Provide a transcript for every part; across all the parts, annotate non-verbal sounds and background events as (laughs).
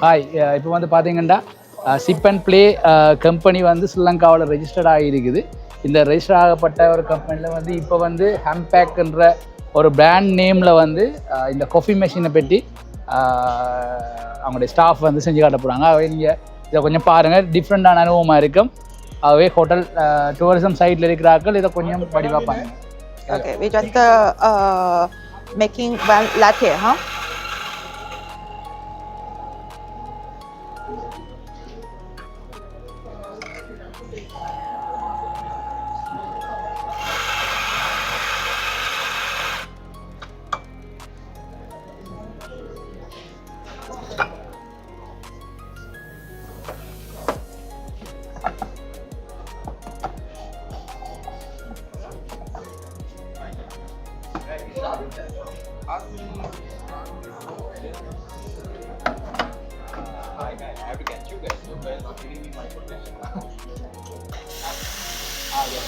Hi uh, இப்போ வந்து பார்த்தீங்கன்னா சிப் அண்ட் ப்ளே கம்பெனி வந்து ஸ்ரீலங்காவில் ரெஜிஸ்டர்ட் ஆகியிருக்குது. இந்த ரெஜிஸ்டர் ஆகப்பட்ட ஒரு கம்பெனியில் வந்து இப்போ வந்து ஹம்பேக்ன்ற ஒரு பிராண்ட் நேமில் வந்து uh, இந்த காஃபி மெஷினை பற்றி அவங்களுடைய ஸ்டாஃப் வந்து செஞ்சு காட்ட போகிறாங்க அவை நீங்கள் இதை கொஞ்சம் பாருங்கள் டிஃப்ரெண்ட்டான அனுபவமாக இருக்கும். ஆகவே ஹோட்டல் டூரிசம் சைட்டில் இருக்கிறார்கள். இதை கொஞ்சம் Yang me my protection. ah, yes.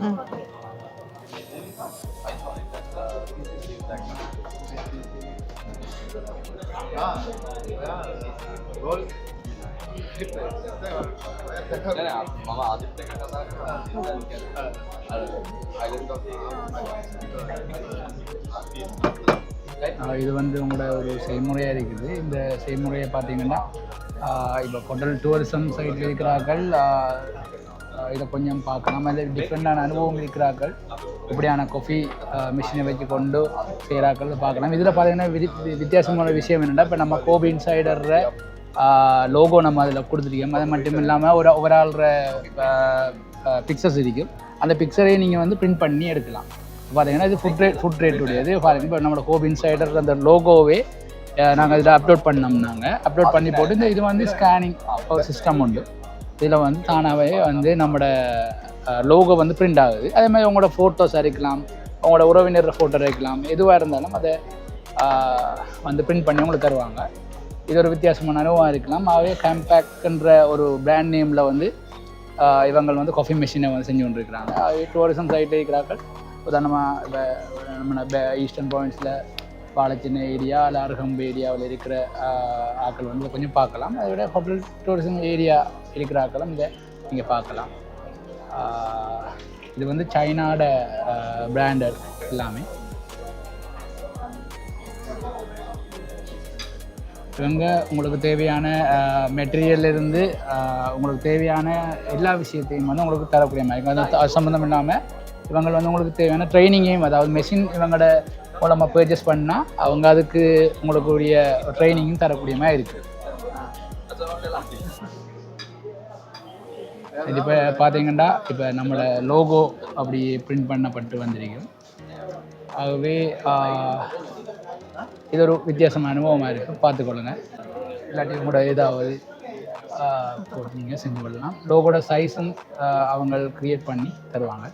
嗯。gol मामा आदित्य இது வந்து உங்களோட ஒரு செய்முறையாக இருக்குது. இந்த செய்முறையை பார்த்தீங்கன்னா இப்போ ஹோட்டல் டூரிசம் சைடில் இருக்கிறார்கள் இதை கொஞ்சம் பார்க்கலாம். அதில் டிஃப்ரெண்டான அனுபவம் இருக்கிறார்கள். இப்படியான கொஃபி மிஷினை வச்சு கொண்டு செய்கிறார்கள். பார்க்கலாம். இதில் பார்த்தீங்கன்னா வித்தியாசமான விஷயம் என்னென்னா இப்போ நம்ம கோபி இன்சைடர்ற லோகோ நம்ம அதில் கொடுத்துருக்கோம். அது மட்டும் இல்லாமல் ஒரு ஓவரால்ற பிக்சர்ஸ் இருக்கும். அந்த பிக்சரையும் நீங்கள் வந்து பிரிண்ட் பண்ணி எடுக்கலாம். பார்த்தீங்கன்னா இது ஃபுட் ரேட் ஃபுட் ரேட் உடையது. பாருங்க இப்போ நம்மளோட கோபி இன்சைடர் அந்த லோகோவே நாங்கள் இதில் அப்லோட் பண்ணோம்னாங்க. அப்லோட் பண்ணி போட்டு இந்த இது வந்து ஸ்கேனிங் சிஸ்டம் உண்டு. இதில் வந்து தானாகவே வந்து நம்மளோட லோகோ வந்து பிரிண்ட் ஆகுது. அதே மாதிரி உங்களோட ஃபோட்டோஸ் அரைக்கலாம் உங்களோட உறவினர் ஃபோட்டோ அரைக்கலாம் எதுவாக இருந்தாலும் அதை வந்து பிரிண்ட் பண்ணி உங்களுக்கு தருவாங்க. இது ஒரு வித்தியாசமான அனுபவம் இருக்கலாம். ஆகவே கேம்பேக்ன்ற ஒரு பிராண்ட் நேமில் வந்து இவங்கள் இவங்க வந்து காஃபி மிஷினை வந்து செஞ்சு கொண்டிருக்கிறாங்க. டூரிசம் சைட்டில் இருக்கிறார்கள். உதாரணமாக இப்போ நம்ம ஈஸ்டர்ன் ப்ராவின்ஸில் பாலச்சின்ன ஏரியா இல்லை அருகம்பு ஏரியாவில் இருக்கிற ஆக்கள் ஆட்கள் வந்து கொஞ்சம் பார்க்கலாம். அதை விட ஹோட்டல் டூரிசம் ஏரியா இருக்கிற ஆக்களும் இதை நீங்கள் பார்க்கலாம். இது வந்து சைனாட பிராண்டட் எல்லாமே. இவங்க உங்களுக்கு தேவையான மெட்டீரியல் இருந்து உங்களுக்கு தேவையான எல்லா விஷயத்தையும் வந்து உங்களுக்கு தரக்கூடிய மாதிரி. அது சம்மந்தம் இல்லாமல் இவங்க வந்து உங்களுக்கு தேவையான ட்ரைனிங்கையும் அதாவது மெஷின் இவங்களோட மூலமாக பர்ச்சேஸ் பண்ணால் அவங்க அதுக்கு உங்களுக்கு உரிய ட்ரைனிங்கும் தரக்கூடிய மாதிரி இருக்குது இது இப்போ பார்த்தீங்கன்னா இப்போ நம்மளோட லோகோ அப்படி பிரிண்ட் பண்ணப்பட்டு வந்திருக்கும் ஆகவே இது ஒரு வித்தியாசமான அனுபவமாக இருக்குது பார்த்துக்கொள்ளுங்க. இல்லாட்டி உங்களோட ஏதாவது நீங்கள் செஞ்சு கொள்ளலாம். லோகோட சைஸும் அவங்க க்ரியேட் பண்ணி தருவாங்க.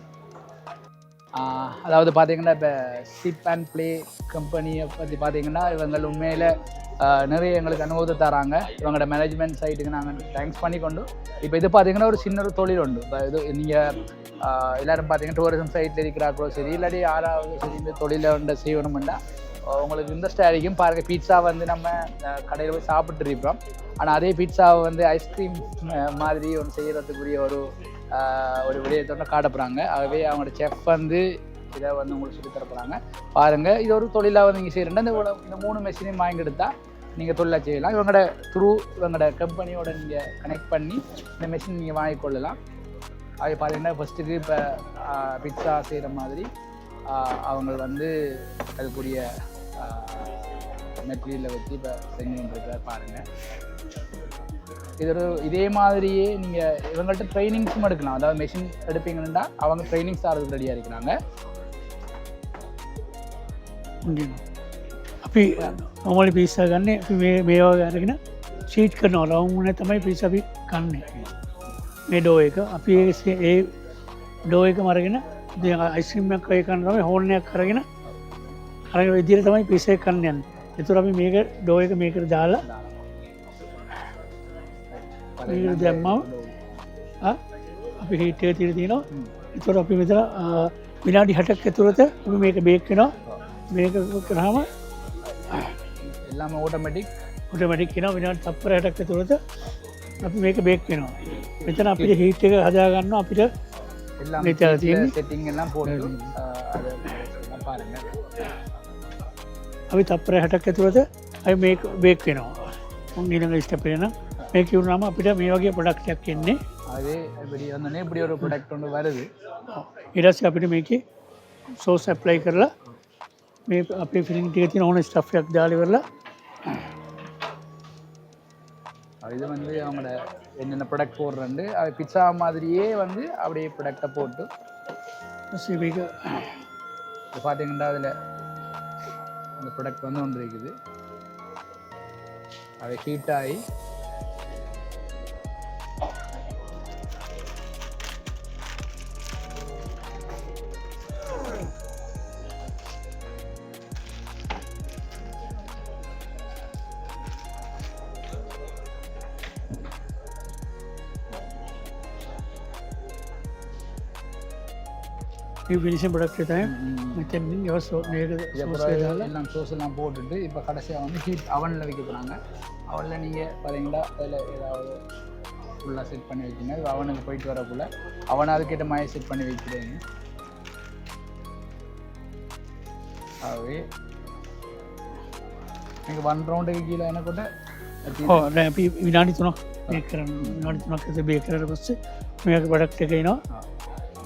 அதாவது பார்த்தீங்கன்னா இப்போ சிப் அண்ட் ப்ளே கம்பெனியை பற்றி பார்த்தீங்கன்னா இவங்க உண்மையில் நிறைய எங்களுக்கு அனுபவத்தை தராங்க. இவங்களோட மேனேஜ்மெண்ட் சைட்டுக்கு நாங்கள் தேங்க்ஸ் பண்ணி கொண்டு இப்போ இது பார்த்தீங்கன்னா ஒரு சின்ன ஒரு தொழில் உண்டு. இப்போ இது நீங்கள் எல்லோரும் பார்த்தீங்கன்னா டூரிசம் சைட்டில் இருக்கிறார்களோ சரி இல்லாட்டி யாராவது சரி இந்த தொழிலை வந்து செய்யணும்னா உங்களுக்கு இன்ட்ரெஸ்ட் ஆகிக்கும் பாருங்கள் பீட்சா வந்து நம்ம கடையில் போய் சாப்பிட்டு ஆனால் அதே பீட்சாவை வந்து ஐஸ்கிரீம் மாதிரி ஒன்று செய்கிறதுக்குரிய ஒரு ஒரு விடயத்தோட காட்டப்படுறாங்க ஆகவே அவங்களோட செஃப் வந்து இதை வந்து உங்களுக்கு சொல்லி தரப்படுறாங்க பாருங்கள் இது ஒரு தொழிலாக வந்து நீங்கள் செய்கிறேன் இந்த இந்த மூணு மெஷினையும் வாங்கி எடுத்தால் நீங்கள் தொழிலாக செய்யலாம். இவங்களோட த்ரூ இவங்களோட கம்பெனியோட நீங்கள் கனெக்ட் பண்ணி இந்த மெஷின் நீங்கள் வாங்கி கொள்ளலாம். அது பார்த்தீங்கன்னா ஃபஸ்ட்டுக்கு இப்போ பிட்சா செய்கிற மாதிரி அவங்க வந்து அதுக்குரிய மெட்டீரியலை வச்சு இப்போ செஞ்சு கொண்டிருக்கிறார் பாருங்கள் இது ஒரு இதே மாதிரியே நீங்கள் இவங்கள்ட்ட ட்ரைனிங்ஸும் எடுக்கலாம் அதாவது மெஷின் எடுப்பீங்கன்னா அவங்க ட்ரைனிங்ஸ் தரதுக்கு ரெடியாக இருக்கிறாங்க අපි නොමලි පිස්සා ගන්න අපි මේ මේවා අරගෙන සීට් කරන රවුන තමයි පිස් අපි කන්නේ මේ ඩෝ එක අපි ඒ ඒ ඩෝ එක මරගෙන අයිස්ක්‍රමයක් කය කන්නම හෝර්ණයක් කරගෙන අරග විදිර තමයි පිසේ කන්නයන් එතුර අපි මේක ඩෝ එක මේකට දාලා දැම්මව අපි හිටය තිර තිනවා එතුර අපි මෙතර විනාඩි හටක් ඇතුරත අපි මේක බේක්කෙනවා මේක කරහම එල්ලාම ඕටමටික් ටමටික් කෙන විනාට තප්පර හටක් ඇතුරත අපි මේක බේක් වෙනවා. මෙතන අපිට හිට් එක හදාගන්න අපිට එල්ලා මෙතර තිය ටි එල්ලා පෝ අපි තප්පර හටක් ඇතුරත අයි මේක බේක් වෙනවා ඊළඟ ස්ටපෙන මේක වුණාම අපිට මේ වගේ පොඩක්ටයක් එන්නේ அது இப்படி வந்தோடனே இப்படி ஒரு ப்ராடக்ட் ஒன்று வருது ඉරස් අපිට මේක සෝස් ඇප්ලයි කරලා මේ අපේ ෆිලිින් ටික තින ඕන ස්ටෆ්යක් දාලි කරලා இது வந்து அவங்களோட என்னென்ன ப்ராடக்ட் போடுறேன்னு அது பிட்சா மாதிரியே வந்து அப்படியே ப்ராடக்டை போட்டு ඊට මේක இப்போ பார்த்தீங்கன்னா அதில் அந்த ப்ராடக்ட் வந்து வந்திருக்குது. அதை அது ஹீட் ஆகி நீ ஃபினிஷிங் ப்ராடக்ட் டைம் மெத்தனிங் யோர் சோ எல்லாம் சோஸ் போட்டுட்டு இப்போ கடைசியாக வந்து ஹீட் அவனில் வைக்க போகிறாங்க அவனில் நீங்கள் பார்த்தீங்களா அதில் ஏதாவது ஃபுல்லாக செட் பண்ணி வைக்கணும் அவனுக்கு போயிட்டு வரக்குள்ள அவனை அதுக்கிட்ட மாதிரி செட் பண்ணி வைக்கிறேங்க ஆகவே எனக்கு ஒன் ரவுண்டுக்கு கீழே என்ன கொண்ட வினாடி துணா ಬೇಕರ ವಿನಾಡಿ ತುಣಕ್ಕೆ ಬೇಕರ ಬಸ್ ಮೇಗ ಬಡಕ್ಕೆ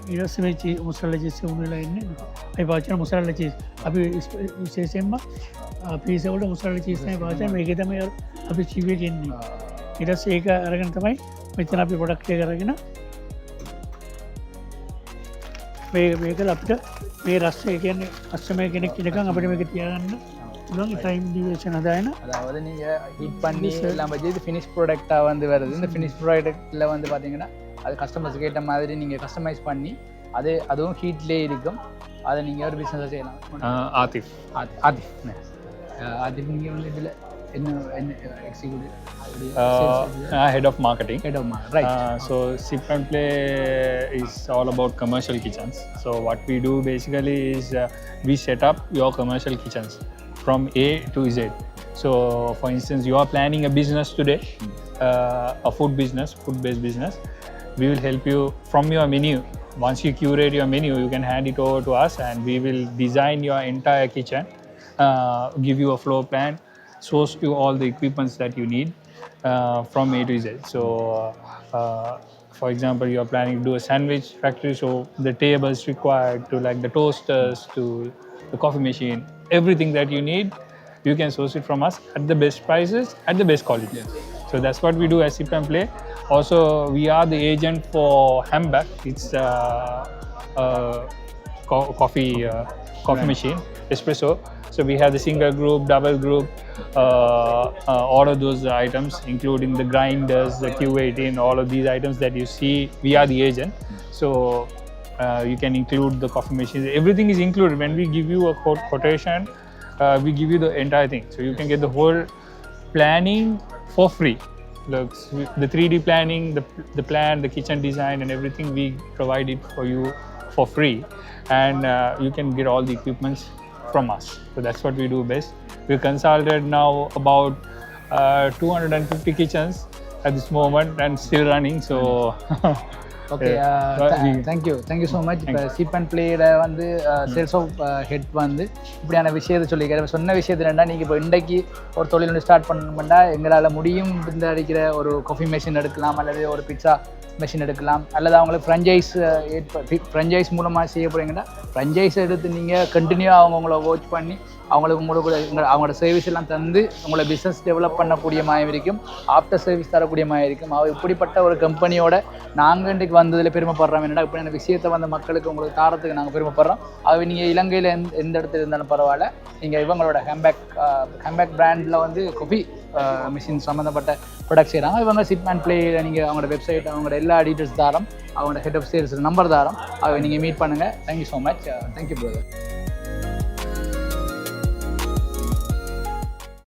බේ කරට පස්සේ මේක පඩක්ට එකයිනවා ඉරස්ස මේ චී මුසල්ල චිස්ස උනලා එන්න අයි පාචන මුසල්ල චිස් අපි විශේෂෙන්ම පිසවට මුසල්ල චිස්නය පාචන මේක තම අපි චිවය කෙන්නේ ඉරස් ඒක අරගෙන තමයි මෙතන අපි පොඩක්ටය කරගෙන මේ මේක අපිට මේ රස්ස කියන්නේ අස්සමය කෙනෙක් ඉනකම් අපිට මේක තියාගන්න லாங் டைம் டியூரேஷன் அது என்ன அதாவது நீங்கள் ஹீட் பண்ணி நம்ம வச்சு இது ஃபினிஷ் ப்ராடக்டாக வந்து வருது இந்த ஃபினிஷ் ப்ராடக்ட்டில் வந்து பார்த்தீங்கன்னா அது கஸ்டமர்ஸ் கேட்ட மாதிரி நீங்கள் கஸ்டமைஸ் பண்ணி அது அதுவும் ஹீட்லேயே இருக்கும் அதை நீங்கள் ஒரு பிஸ்னஸாக செய்யலாம் ஆதிஃப் ஆதிஃப் ஆதிஃப் நீங்கள் வந்து இதில் head of marketing. Head of marketing. Right. Uh, so sip and play is all about commercial kitchens. So what we do basically is uh, we set. From A to Z. So for instance, you are planning a business today, uh, a food business, food-based business. We will help you from your menu. Once you curate your menu, you can hand it over to us, and we will design your entire kitchen, uh, give you a floor plan, source you all the equipments that you need uh, from A to Z. So, uh, for example, you are planning to do a sandwich factory, so the tables required to like the toasters to the coffee machine, everything that you need, you can source it from us at the best prices, at the best quality. So that's what we do as Sip and Play. Also, we are the agent for Hamback. It's uh, uh, co- coffee uh, coffee machine, espresso. So we have the single group, double group, uh, uh, all of those items, including the grinders, the Q18, all of these items that you see. We are the agent, so uh, you can include the coffee machines. Everything is included. When we give you a quotation, uh, we give you the entire thing, so you can get the whole planning for free. The 3D planning, the, the plan, the kitchen design, and everything we provide it for you for free, and uh, you can get all the equipments from us. So that's what we do best. We consulted now about uh, 250 kitchens at this moment and still running. So (laughs) okay but we- thank you thank you so much இப்போ chip and பிளேயில் வந்து sales of head வந்து இப்படியான விஷயத்தை சொல்லிக்கிறேன் சொன்ன விஷயத்துல என்ன நீங்கள் இப்போ இன்றைக்கு ஒரு தொழில் ஒன்று ஸ்டார்ட் பண்ணணும்னா எங்களால் முடியும் இந்த அடிக்கிற ஒரு காஃபி மெஷின் எடுக்கலாம் அல்லது ஒரு பிட்சா மெஷின் எடுக்கலாம் அல்லது அவங்களுக்கு ஃப்ரஞ்சைஸ் ஃப்ரஞ்சைஸ் மூலமாக செய்ய போகிறீங்கன்னா ஃப்ரஞ்சைஸ் எடுத்து நீங்கள் கண்டினியூவாக அவங்க உங்களை வாட்ச் பண்ணி அவங்களுக்கு உங்களுக்கு அவங்களோட சர்வீஸ் எல்லாம் தந்து உங்களை பிஸ்னஸ் டெவலப் பண்ணக்கூடிய மாதிரி இருக்கும். ஆஃப்டர் சர்வீஸ் தரக்கூடிய மாதிரி இருக்கும். அவ இப்படிப்பட்ட ஒரு கம்பெனியோட நாங்கள் இன்றைக்கு வந்ததில் பெருமைப்படுறோம். என்னடா இப்படியான விஷயத்தை வந்து மக்களுக்கு உங்களுக்கு தாரத்துக்கு நாங்கள் பெருமைப்படுறோம். அவை நீங்கள் இலங்கையில் எந்த எந்த இடத்துல இருந்தாலும் பரவாயில்ல. நீங்கள் இவங்களோட ஹேம்பேக் ஹேம்பேக் பிராண்டில் வந்து கொபி மிஷின் சம்மந்தப்பட்ட ப்ராடக்ட் செய்கிறாங்க இவங்க சிப் அண்ட் பிளேயில் நீங்கள் அவங்களோட வெப்சைட் அவங்களோட எல்லா டீட்டெயில்ஸ் தாரம் அவங்களோட ஹெட் ஆஃப் சேல்ஸ் நம்பர் தாரம் அதை நீங்கள் மீட் பண்ணுங்கள் thank you so much thank you brother